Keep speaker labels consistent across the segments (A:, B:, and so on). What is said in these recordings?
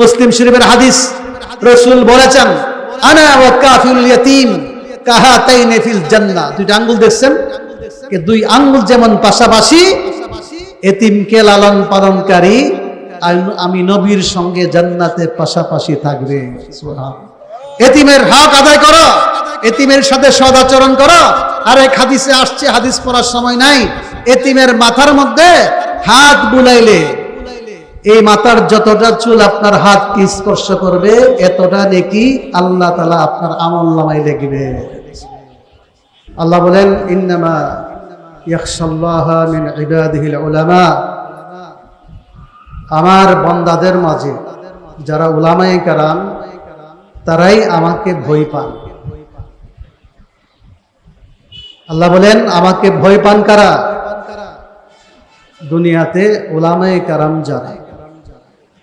A: মুসলিম শরীফের হাদিস রসুল বলেছেন, আনা ওয়া কাফিল ইয়াতীম কাহাতাইনে ফিল জান্নাহ। দুইটা আঙ্গুল দেখছেন? দুই আঙ্গুল যেমন পাশাপাশি, এতিমকে লালন পালনকারী আমি নবীর সঙ্গে জান্নাতে পাশাপাশি থাকবে। এতিমের হক আদায় করো, এতিমের সাথে সদাচরণ করো। আর এক হাদিসে আসছে, হাদিস পড়ার সময় নাই। এতিমের মাথার মধ্যে হাত বুলাইলে এই মাথার যতটা চুল আপনার হাত কি স্পর্শ করবে, এতটা নেকি আল্লাহ তালা আপনার আমল নামাই লিখবে। আল্লাহ বলেন, ইন্নামা আমার বন্দাদের মাঝে যারা উলামাই কারাম, তারাই আমাকে ভয় পান। আল্লাহ বলেন, আমাকে ভয় পান কারা? দুনিয়াতে ওলামায়ে কারাম যারা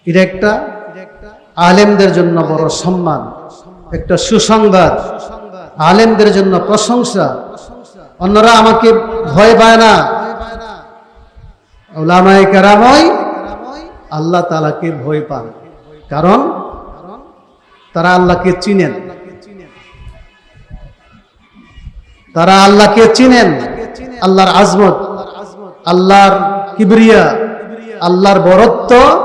A: এটা একটা আলেমদের জন্য বড় সম্মান, একটা সুসংবাদ। আলেমদের জন্য প্রশংসা। অন্যরা আমাকে ভয় পায় না। ওলামায়ে কারামই আল্লাহ তালাকে ভয় পান। কারণ তারা আল্লাহকে চিনেন। তারা আল্লাহকে চিনেন। আল্লাহর আজমত, আল্লাহর কিবরিয়া, আল্লাহর বরত্ব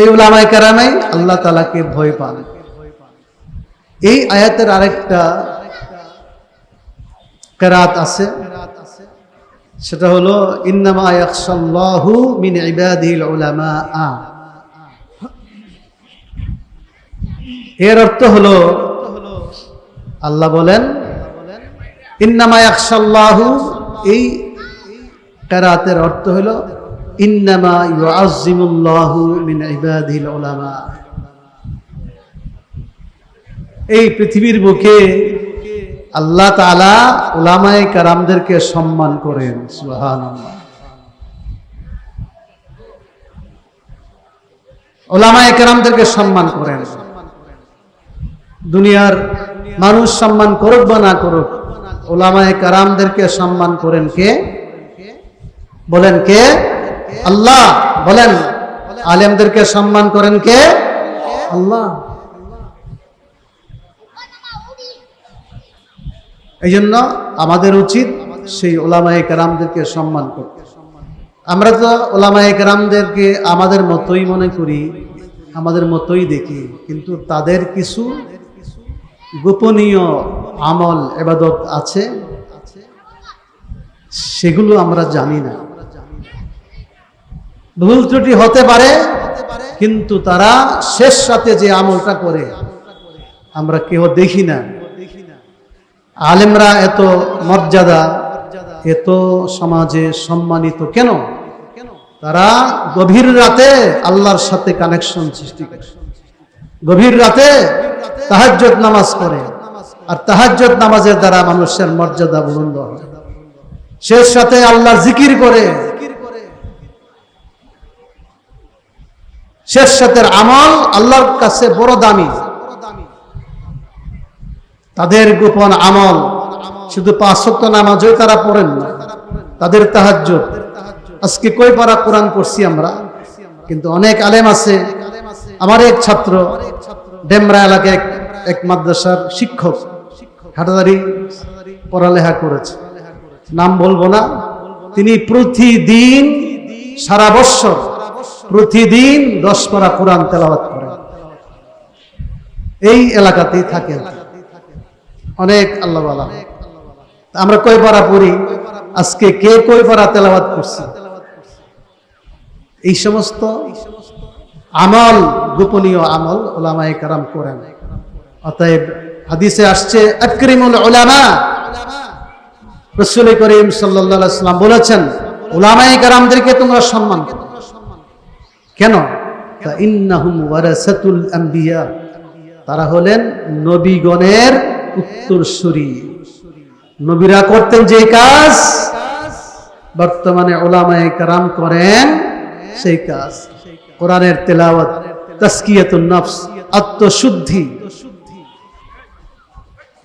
A: এই উলামায়ে কারামাই আল্লাহ তাআলাকে ভয় পান। এই আয়াতের আরেকটা কেরাত আছে। সেটা হলো, ইন্নামা ইয়াখশাল্লাহু মিন ইবাদিল উলামা এর অর্থ হলো, আল্লাহ বলেন, ইন্নামা ইয়াখশাল্লাহু, এই কেরাতের অর্থ হলো ইন্নামা ইউআযযিমুল্লাহু মিন ইবাদিল উলামা। এই পৃথিবীর বুকে আল্লাহ তাআলা উলামায়ে কারামদেরকে সম্মান করেন ওলামায়ে সম্মান করেন। দুনিয়ার মানুষ সম্মান করুক বা না করুক ওলামায়ে কারামদেরকে সম্মান করেন কে? বলেন কে? আল্লাহ বলেন, আলেমদেরকে সম্মান করেন কে? আল্লাহ। এই জন্য আমাদের উচিত সেই ওলামায়ে কারামদেরকে সম্মান করতে। আমরা তো ওলামায়ে কারামদেরকে আমাদের মতোই মনে করি, আমাদের মতোই দেখি, কিন্তু তাদের কিছু গোপনীয় আমল, এবাদত আছে? সেগুলো আমরা জানি না। ভুল ত্রুটি হতে পারে, কিন্তু তারা শেষ সাথে যে আমলটা করে, আমরা কেউ দেখি না। আলেমরা এত মর্যাদা, এত সমাজে সম্মানিত কেন? তারা গভীর রাতে আল্লাহর সাথে কানেকশন সৃষ্টি করে। গভীর রাতে তাহাজ্জত নামাজ পড়ে, আর তাহাজ্জত নামাজের দ্বারা মানুষের মর্যাদা বুলন্দ হয়। শেষ সাথে আল্লাহর জিকির করে শেষ সাথের আমল আল্লাহর কাছে বড় দামি। তাদের গোপন আমল শুধু পাঁচশক্ত নামাজই তারা পড়েন না, তাদের তাহাজ্য আজকে কই পারা কোরআন পড়ছি আমরা? কিন্তু অনেক আলেম আছে। আমার এক ছাত্র, ডেমরা এলাকায় এক- মাদ্রাসার শিক্ষক হাটাদারি পড়ালেখা করেছে। নাম বলব না, তিনি প্রতিদিন সারা বৎসর প্রতিদিন দশ পারা কোরআন তেলাওয়াত করেন এই এলাকাতেই থাকেন অনেক আল্লাহ আমরা কয় পারা পড়ি? আজকে কে কই পারা তেলাওয়াত করছে? এই সমস্ত আমল, গোপনীয় আমল ওলামায়ে কারাম করেন। অতএব হাদিসে আসছে উলামা রসুল করিম সাল্লাম বলেছেন ওলামায়ে কারামদেরকে তোমরা সম্মান করো। কেন? তারা হলেন নবীগণের উত্তরসূরি। নবীরা করতেন যে কাজ, বর্তমানে ওলামায়ে কারাম করেন সেই কাজ। কোরআনের তেলাওয়াত তাসকিয়াতুন নফস, আত্মশুদ্ধি।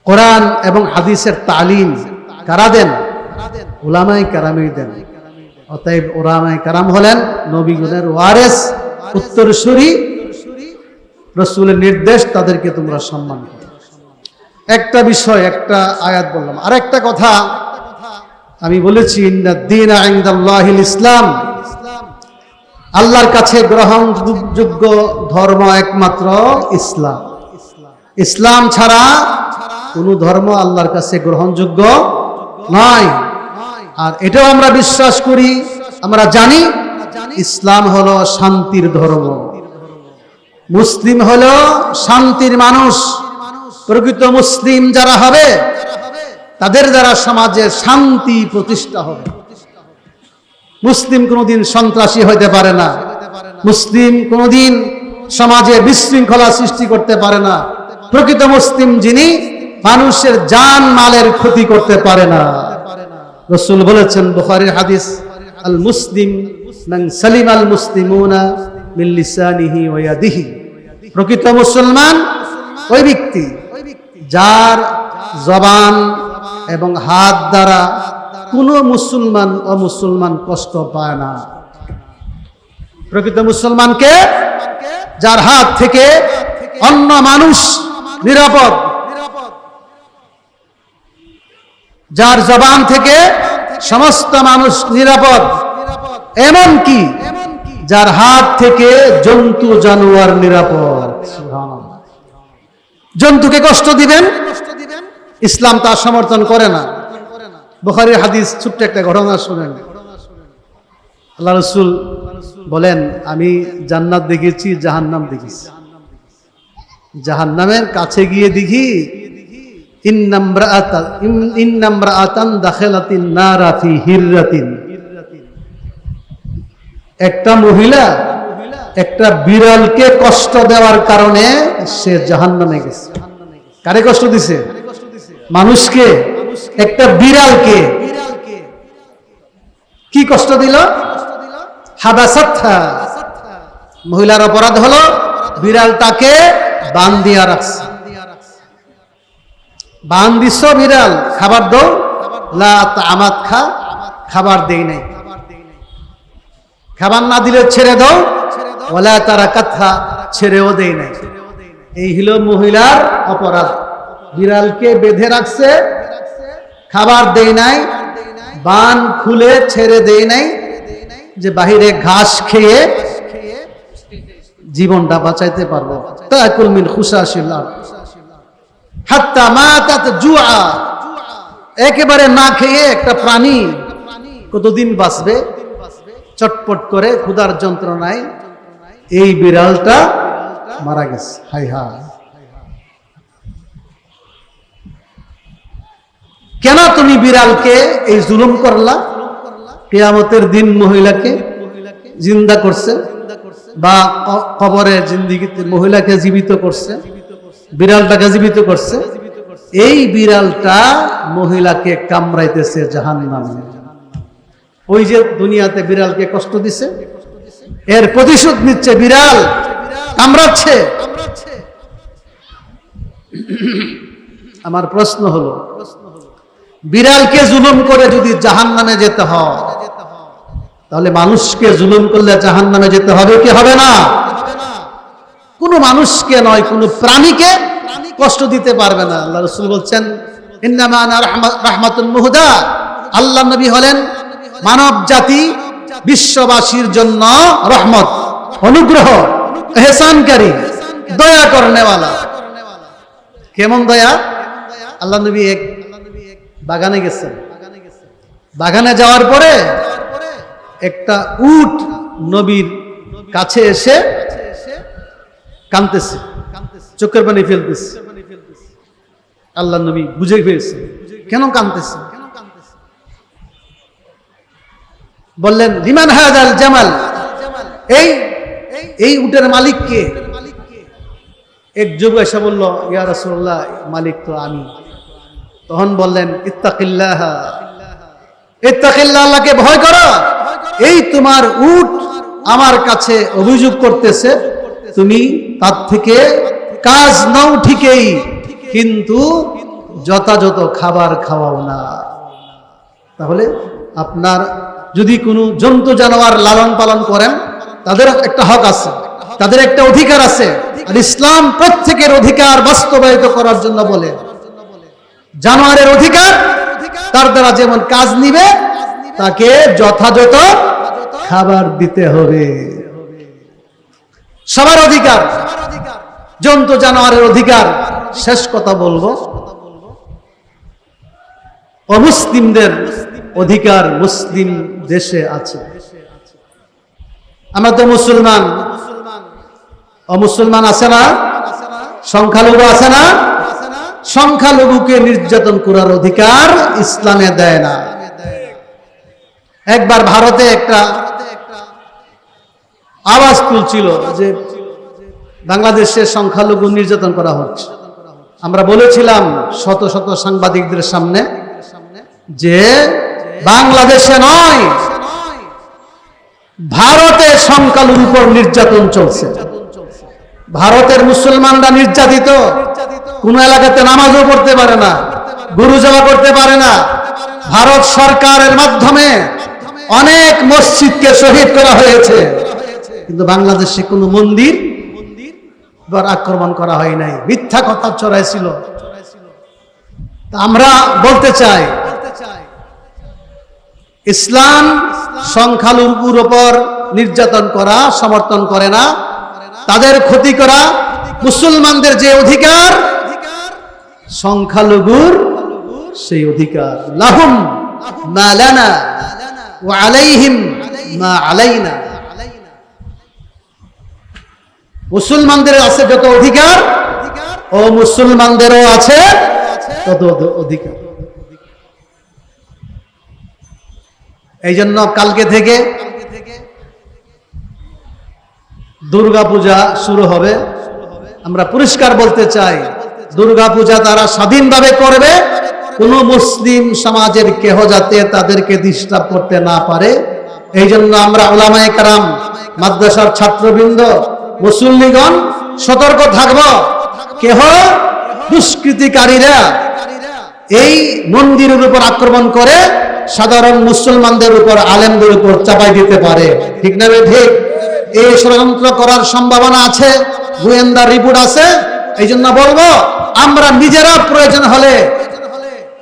A: কোরআন এবং হাদিসের তালিম কারা দেন? ওলামাই কারামই দেন। অতএব ওলামাই কারাম হলেন নবীগুণের ওয়ারেস, উত্তরসূরি। রসুলের নির্দেশ তাদেরকে তোমরা সম্মান করো। একটা বিষয়, একটা আয়াত বললাম। আর একটা কথা আমি বলেছি দিন ইসলাম। আল্লাহর কাছে গ্রহণযোগ্য ধর্ম একমাত্র ইসলাম। ইসলাম ছাড়া কোন ধর্ম আল্লাহর কাছে গ্রহণযোগ্য নয়। আর এটাও আমরা বিশ্বাস করি, আমরা জানি ইসলাম হলো শান্তির ধর্ম। মুসলিম হলো শান্তির মানুষ। প্রকৃত মুসলিম যারা হবে, তাদের দ্বারা সমাজে শান্তি প্রতিষ্ঠা হবে। মুসলিম কোনোদিন সন্ত্রাসী হইতে পারে না। মুসলিম কোনোদিন সমাজে বিশৃঙ্খলা সৃষ্টি করতে পারে না। প্রকৃত মুসলিম যিনি মানুষের জান মালের ক্ষতি করতে পারে না। রসুল বলেছেন, বুখারীর হাদিস আল মুসলিম সালিম আল মুসলিমুনা মিন লিসানিহি ওয়া ইয়াদিহি। প্রকৃত মুসলমান ওই ব্যক্তি যার জবান এবং হাত দ্বারা কোনো মুসলমান অমুসলমান কষ্ট পায় না। প্রকৃত মুসলমানকে যার হাত থেকে অন্য মানুষ নিরাপদ যার জবান থেকে সমস্ত মানুষ নিরাপদ। এমন কি? যার হাত থেকে জন্তু, জানোয়ার নিরাপদ। জন্তুকে কষ্ট দিবেন? ইসলাম তা সমর্থন করে না। বুখারীর হাদিস ছোট্ট একটা ঘটনা শুনেন। আল্লাহ রসুল বলেন, আমি জান্নাত দেখেছি জাহান্নাম দেখেছি জাহান্নামের কাছে গিয়ে দেখি একটা মহিলা একটা বিড়ালকে কষ্ট দেওয়ার কারণে সে জাহান্নামে গেছে। কারে কষ্ট দিছে? মানুষকে। একটা বিড়ালকে। কি কষ্ট দিল? হাদাসাত্থা মহিলার অপরাধ হলো বিড়াল তাকে বান দিয়া রাখছে। বান দিছ বিড়াল, খাবার দৌ। আমাত খা, খাবার দেই নাই। খাবার না দিলে ছেড়ে দাও ওলা তারা কথা, ছেড়েও দেই নাই। এই হলো মহিলার অপরাধ। বিড়ালকে বেঁধে রাখছে, খাবার দেই নাই। বান খুলে ছেড়ে দেই নাই। যে বাহিরে ঘাস খেয়ে জীবনটা বাঁচাইতে পারব। তাকুল মিন খুশাশিল্লাহ হাত্তা মাতাত জুআ একেবারে না খেয়ে একটা প্রাণী কতদিন বাঁচবে? চটপট করে ক্ষুধার যন্ত্রণায় এই বিড়ালটা মারা গেছে। হাই হাই। কেন তুমি বিড়ালকে এই জুলুম করলা? কেয়ামতের দিন মহিলাকে জিন্দা করছে বা কবরের কবরে জিন্দিগিতে মহিলাকে জীবিত করছে। বিড়ালটাকে জীবিত করছে। এই বিড়ালটা মহিলাকে কামড়াইতেছে জাহান নামে। ওই যে দুনিয়াতে বিড়ালকে কষ্ট দিছে, এর প্রতিশোধ নিচ্ছে বিড়াল, কামড়াচ্ছে। আমার প্রশ্ন হলো, বিড়ালকে জুলুম করে যদি জাহান নামে যেতে হয়, তাহলে মানুষকে জুলুম করলে জাহান নামে যেতে হবে কি হবে না? কোনো মানুষকে নয়, কোনো প্রাণীকে কষ্ট দিতে পারবে না। আল্লাহ রসুল বলছেন রাহমাতুল মুহদা আল্লাহ নবী হলেন মানব জাতি বিশ্ববাসীর জন্য রহমত, অনুগ্রহ, এহসানকারী, দয়া করনেওয়ালা। কেমন দয়া? আল্লাহ নবী এক বাগানে গেছেন। বাগানে যাওয়ার পরে একটা উট নবীর কাছে এসে কানতেছে, চোখের পানি ফেলতেছে। আল্লাহ নবী বুঝে পেয়েছে কেন কানতেছে? বললেন, লিমান হাজাল জামাল? এই এই উটের মালিক কে এক যুগ এসে বলল, ইয়া মালিক তো আমি। তখন বললেন, ইত্তাকিল্লাহ। ইত্তাকিল্লাহ আল্লাহকে ভয় করো। এই তোমার উট আমার কাছে অভিযোগ করতেছে। তুমি তার থেকে কাজ নাও ঠিকই, কিন্তু যথাযথ খাবার খাওয়াও না। তাহলে আপনার যদি কোনো জন্তু জানোয়ার লালন পালন করেন, তাদের একটা হক আছে, তাদের একটা অধিকার আছে। আর ইসলাম প্রত্যেকের অধিকার বাস্তবায়িত করার জন্য বলে, জানোয়ারের অধিকার তার দ্বারা যেমন কাজ নিবে, তাকে যথাযথ খাবার দিতে হবে। সবার অধিকার। জন্তু জানোয়ারের অধিকার। শেষ কথা বলব। অমুসলিমদের অধিকার মুসলিম দেশে আছে। আমরা তো মুসলমান। অমুসলমান আছে না? সংখ্যালঘু আছে না? সংখ্যালঘুকে নির্যাতন করার অধিকার ইসলামে দেয় না। একবার ভারতে একটা আওয়াজ তুলছিল যে বাংলাদেশের সংখ্যালঘু নির্যাতন করা হচ্ছে। আমরা বলেছিলাম শত শত সাংবাদিকদের সামনে যে বাংলাদেশে নয়, ভারতে সংখ্যালঘুর উপর নির্যাতন চলছে। ভারতের মুসলমানরা নির্যাতিত, কোন এলাকাতে নামাজও পড়তে পারে না, গুরু জমা করতে পারে না। ভারত সরকারের মাধ্যমে অনেক মসজিদকে শহীদ করা হয়েছে। কিন্তু বাংলাদেশে কোনো মন্দির এবার আক্রমণ করা হয় নাই। মিথ্যা কথা চড়াইছিল আমরা বলতে চাই। ইসলাম সংখ্যালঘুর উপর নির্যাতন করা সমর্থন করে না। তাদের ক্ষতি করা মুসলমানদের যে অধিকার সংখ্যালঘুর সেই অধিকার। লাহুম মা লানা ওয়া আলাইহিম মা আলাইনা। মুসলমানদের আছে যত অধিকার, ও মুসলমানদেরও আছে তত অধিকার। এই জন্য কালকে থেকে দুর্গা পূজা শুরু হবে। আমরা পরিষ্কার বলতে চাই দুর্গা পূজা তারা স্বাধীনভাবে করবে। কোন মুসলিম সমাজের কেহ যাতে তাদেরকে ডিস্টার্ব করতে না পারে। এই জন্য আমরা ওলামায় কারাম, মাদ্রাসার ছাত্রবৃন্দ মুসল্লিগণ সতর্ক থাকব। কেহ দুষ্কৃতিকারীরা এই মন্দিরের উপর আক্রমণ করে সাধারণ মুসলমানদের উপর, আলেমদের উপর চাপাই দিতে পারে। ঠিক না ঠিক? এই ষড়যন্ত্র করার সম্ভাবনা আছে গোয়েন্দা রিপোর্ট আছে এই জন্য বলব, আমরা নিজেরা প্রয়োজন হলে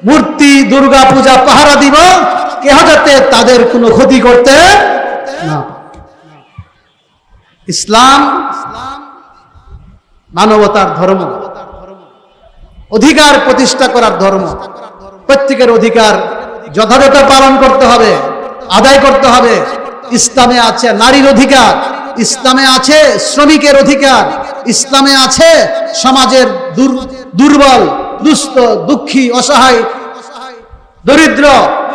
A: মূর্তি দুর্গা পূজা পাহারা দিব, কেহ যাতে তাদের কোনো ক্ষতি করতে না। ইসলাম, মানবতার ধর্ম, অধিকার প্রতিষ্ঠা করার ধর্ম, প্রত্যেকের অধিকার যথাযথ পালন করতে হবে, আদায় করতে হবে। ইসলামে আছে নারীর অধিকার, ইসলামে আছে শ্রমিকের অধিকার, ইসলামে আছে সমাজের দুর্বল, দুস্থ, দুঃখী, অসহায়, দরিদ্র,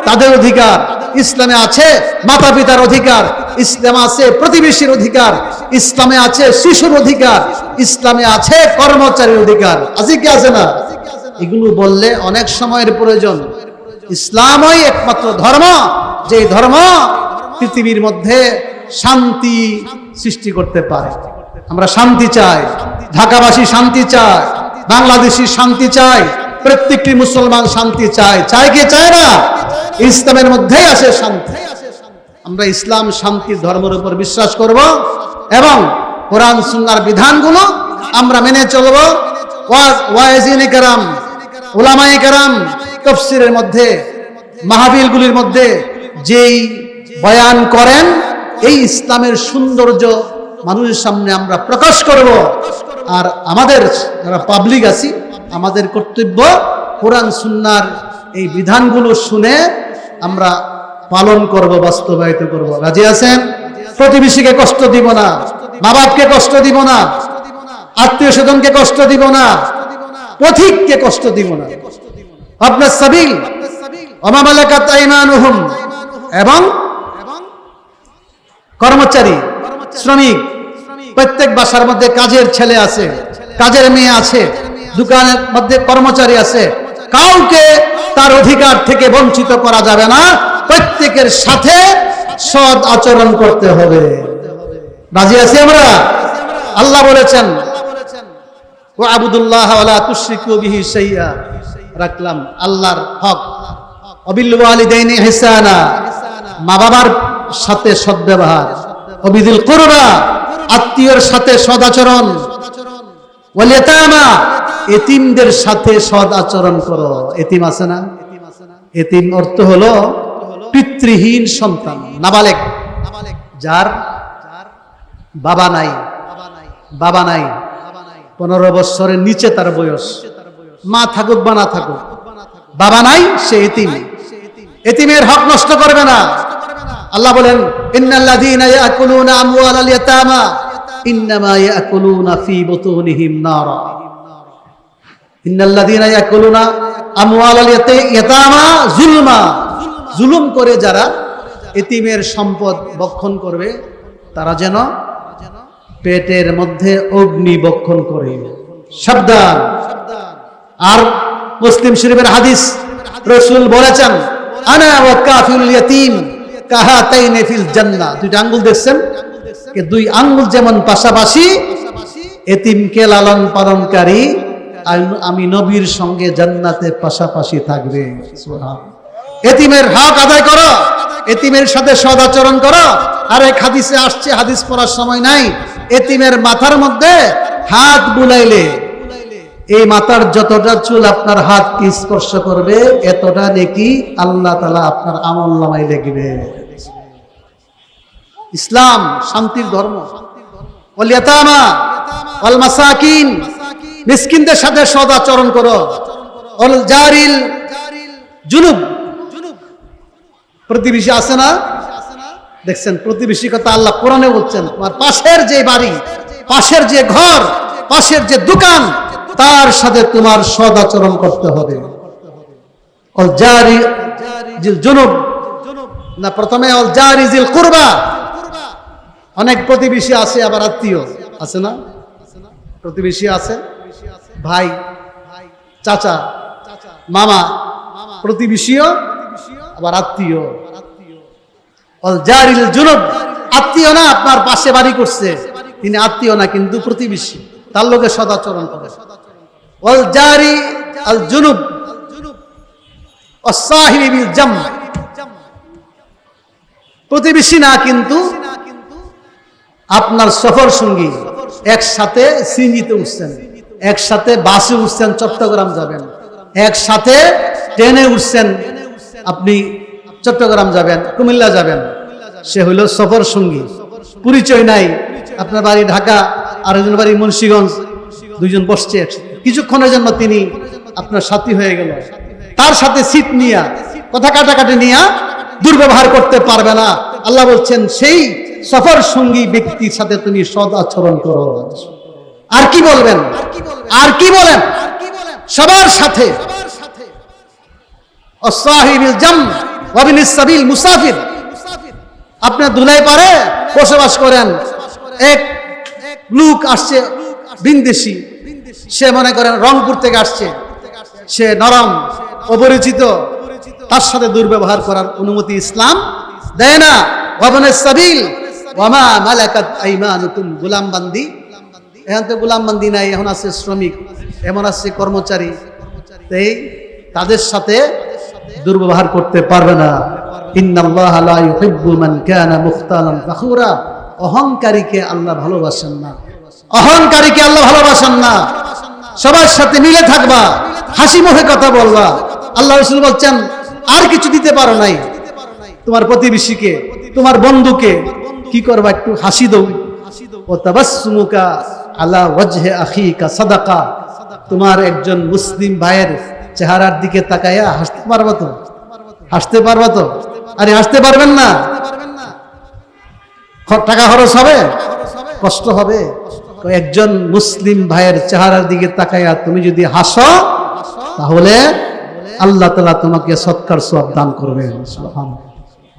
A: তাদের অধিকার। ইসলামে আছে মাতা পিতার অধিকার, ইসলামে আছে প্রতিবেশীর অধিকার, ইসলামে আছে শিশুর অধিকার, ইসলামে আছে কর্মচারীর অধিকার। আছে কি আছে না? এগুলো বললে অনেক সময়ের প্রয়োজন। ইসলামই একমাত্র ধর্ম। যে ধর্ম পৃথিবীর মধ্যে শান্তি সৃষ্টি করতে পারে। আমরা শান্তি চাই। ঢাকাবাসী শান্তি চায়। বাংলাদেশি শান্তি চায়। প্রত্যেকটি মুসলমান শান্তি চায়। চায় কি? চায় না? ইসলামের মধ্যেই আসে শান্তি। আমরা ইসলাম শান্তির ধর্মের উপর বিশ্বাস করব এবং কোরআন, সুন্নার বিধানগুলো আমরা মেনে চলব। ওয়াইজিনে কারাম ওলামায়ে কারাম, তফসিরের মধ্যে, মাহফিলগুলির মধ্যে যেই বয়ান করেন, এই ইসলামের সৌন্দর্য মানুষের সামনে আমরা প্রকাশ করব। আর আমাদের যারা পাবলিক আছি আমাদের কর্তব্য কোরআন, সুন্নার এই বিধানগুলো শুনে আমরা পালন করব, বাস্তবায়িত করব। রাজি আছেন? প্রতিবেশীকে কষ্ট দিব না মা বাপকে কষ্ট দিব না আত্মীয় স্বজনকে কষ্ট দিব না, পথিককে কষ্ট দিব না। আপনার সাবিল অমামালাকাত আইমানুহুম, এবং কর্মচারী, শ্রমিক, প্রত্যেক বাসার মধ্যে কাজের ছেলে আছে, কাজের মেয়ে আছে দোকানের মধ্যে কর্মচারী আছে। কাউকে তার অধিকার থেকে বঞ্চিত করা যাবে না। প্রত্যেকের সাথে সৎ আচরণ করতে হবে। রাজি আছি আমরা? আল্লাহ বলেছেন ও রাখলাম, আল্লাহর হক। মা বাবার সাথে সদ্ব্যবহার। অবিদিল কুরবা, আত্মীয়র সাথে সদাচরণ। এতিমদের সাথে সদ আচরণ করো। এতিম আছে না? এতিম অর্থ হলো পিতৃহীন সন্তান, নাবালেক। যার বাবা নাই বাবা নাই, পনেরো বছরের নিচে তার বয়স। মা থাকুক বা না থাকুক, বাবা নাই, সে এতিম। এতিমের হক নষ্ট করবে না। আল্লাহ বলেন, ইন্নাল্লাযীনা ইয়াকুলুনা আমওয়ালাল ইয়াতামা জুলুম করে যারা এতিমের সম্পদ বক্ষণ করবে, তারা যেন পেটের মধ্যে অগ্নি বক্ষণ করে। সাবধান। আর মুসলিম শরীফের হাদিস রসুল বলেছেন, আনা ফিল দুইটা আঙ্গুল দেখছেন? দুই আঙ্গুল যেমন পাশাপাশি এতিমকে লালন পালনকারী আমি নবীর সঙ্গে জান্নাতে পাশাপাশি থাকবে। এতিমের হক আদায় করো এতিমের সাথে সদাচরণ করো। আর এক হাদিসে আসছে হাদিস পড়ার সময় নাই। এতিমের মাথার মধ্যে হাত বুলাইলে এই মাথার যতটা চুল আপনার হাত কি স্পর্শ করবে এতটা নেকি আল্লাহ তালা আপনার আমল নামাই লিখবে। ইসলাম, শান্তির ধর্ম। মিসকিনদের সাথে সদাচরণ করো। জারিল, জুনুব। প্রতিবেশী আছে না? দেখছেন, প্রতিবেশী কথা আল্লাহ কোরআনে বলছেন পাশের যে বাড়ি, পাশের যে ঘর, পাশের যে দোকান, তার সাথে তোমার সদাচরণ করতে হবে। অল জারি জুনুব। না, প্রথমে অল জারি জিল কুরবা। অনেক প্রতিবেশী আছে, আবার আত্মীয় আছে না? প্রতিবেশী আছে? ভাই, চাচা, মামা, প্রতিবেশীও, আবার আত্মীয়। আত্মীয় না, আপনার পাশে বাড়ি করছে। তিনি আত্মীয় না, কিন্তু প্রতিবেশী। তার লোকে সদাচরণ করে। প্রতিবেশী না, কিন্তু আপনার সফর সঙ্গী। একসাথে সিঞ্জিতে উঠছেন। একসাথে বাসে উঠছেন, চট্টগ্রাম যাবেন। একসাথে ট্রেনে উঠছেন, আপনি চট্টগ্রাম যাবেন, কুমিল্লা যাবেন। সে হইল সফর সঙ্গী। পরিচয় নাই। আপনার বাড়ি ঢাকা আর একজন বাড়ি মুন্সীগঞ্জ। দুইজন বসছে। কিছুক্ষণের জন্য তিনি আপনার সাথী হয়ে গেল। তার সাথে সিট নিয়া, কথা কাটাকাটি নিয়া দুর্ব্যবহার করতে পারবে না। আল্লাহ বলছেন, সেই সফর সঙ্গী ব্যক্তির সাথে তুমি সদ আচরণ করো। আর কি বলবেন? আর কি বলেন? সবার সাথে। মুসাফির। আপনি ধুলাই পারে, বসবাস করেন। এক লোক আসছে বিন্দেশি সে মনে করেন রংপুর থেকে আসছে। সে নরম, অপরিচিত। তার সাথে দুর্ব্যবহার করার অনুমতি ইসলাম দেয় না। ভবনের সাবিল ওয়ামা মালাকাত আইমানুকুম, গোলামবান্দি। এখন তো গোলামবান্দি নাই, এখন আছে শ্রমিক, এমন আছে কর্মচারী। তাই তাদের সাথে দুর্ব্যবহার করতে পারবে না। ইন্নাল্লাহ লা ইউহিব্বু মান কানা অহংকারীকে আল্লাহ ভালোবাসেন না। অহংকারীকে আল্লাহ ভালোবাসেন না। সবার সাথে মিলে থাকবা, হাসি মুখে কথা বলবা। আল্লাহ রসুল বলছেন, আর কিছু দিতে পারো নাই। তোমার প্রতিবেশীকে, তোমার বন্ধুকে কি করবা একটু হাসি দৌ আলা ওয়াজহে সাদাকা। তোমার একজন মুসলিম ভাইয়ের চেহারার দিকে তাকাইয়া হাসতে পারবা তো? হাসতে পারবা তো? আরে হাসতে পারবেন না। টাকা খরচ হবে? কষ্ট হবে? একজন মুসলিম ভাইয়ের চেহারার দিকে তাকাইয়া তুমি যদি হাসো, তাহলে আল্লাহ তালা তোমাকে সৎকার সব দান সুবহানাল্লাহ।